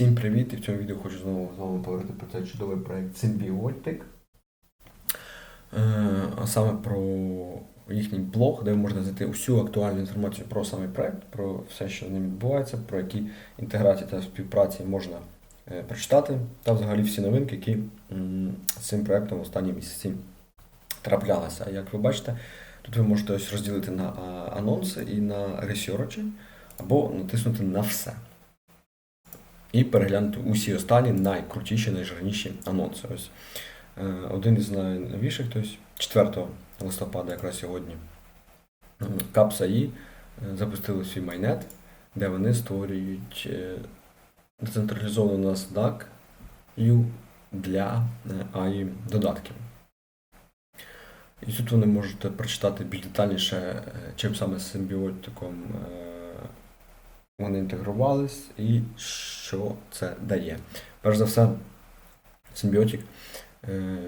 Всім привіт! І в цьому відео хочу знову з вами поговорити про цей чудовий проект Symbiotic. Е, А саме про їхній блог, де можете знайти усю актуальну інформацію про самий проект, про все, що з ним відбувається, про які інтеграції та співпраці можна е, прочитати, та взагалі всі новинки, які з цим проектом в останні місяці траплялися. Як ви бачите, тут ви можете ось розділити на анонси і на ресерчі, або натиснути на все і переглянути усі останні найкрутіші, найжирніші анонси. Ось е, один із найновіших, тобто 4 листопада, якраз сьогодні, Капсаї запустили свій майнет, де вони створюють е, децентралізовану NASDAQ для AI додатків. І тут ви можете прочитати більш детальніше, е, чим саме з симбіотиком е, вони інтегрувались і що це дає. Перш за все, симбіотик е,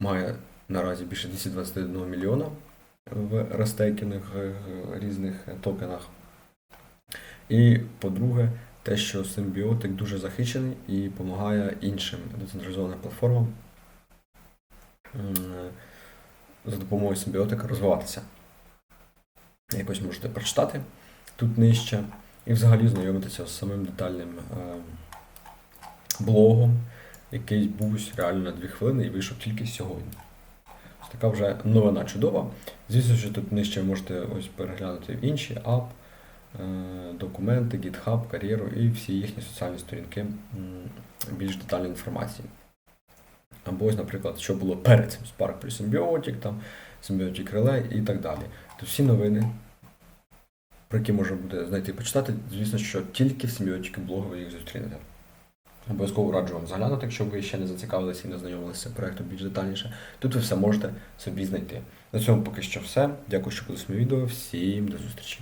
має наразі більше 221 мільйона в розтейкених е, різних токенах. І по-друге, те, що симбіотик дуже захищений і допомагає іншим децентралізованим платформам за допомогою симбіотика розвиватися. Якось можете прочитати тут нижче і взагалі знайомитися з самим детальним е, блогом, який був реально на 2 хвилини і вийшов тільки сьогодні. Ось така вже новина чудова. Звісно, що тут нижче можете ось переглянути інші ап, е, документи, GitHub, кар'єру і всі їхні соціальні сторінки більш детальної інформації. Або ось, наприклад, що було перед цим Spark плюс Symbiotic, там, Symbiotic Relay і так далі. Тут всі новини, про які можна буде знайти і почитати, звісно, що тільки в Symbiotic блогу ви їх зустрінете. Обов'язково раджу вам заглянути, якщо ви ще не зацікавилися і не знайомилися цим більш детальніше. Тут ви все можете собі знайти. На цьому поки що все. Дякую, що подивилися моє відео. Всім до зустрічі!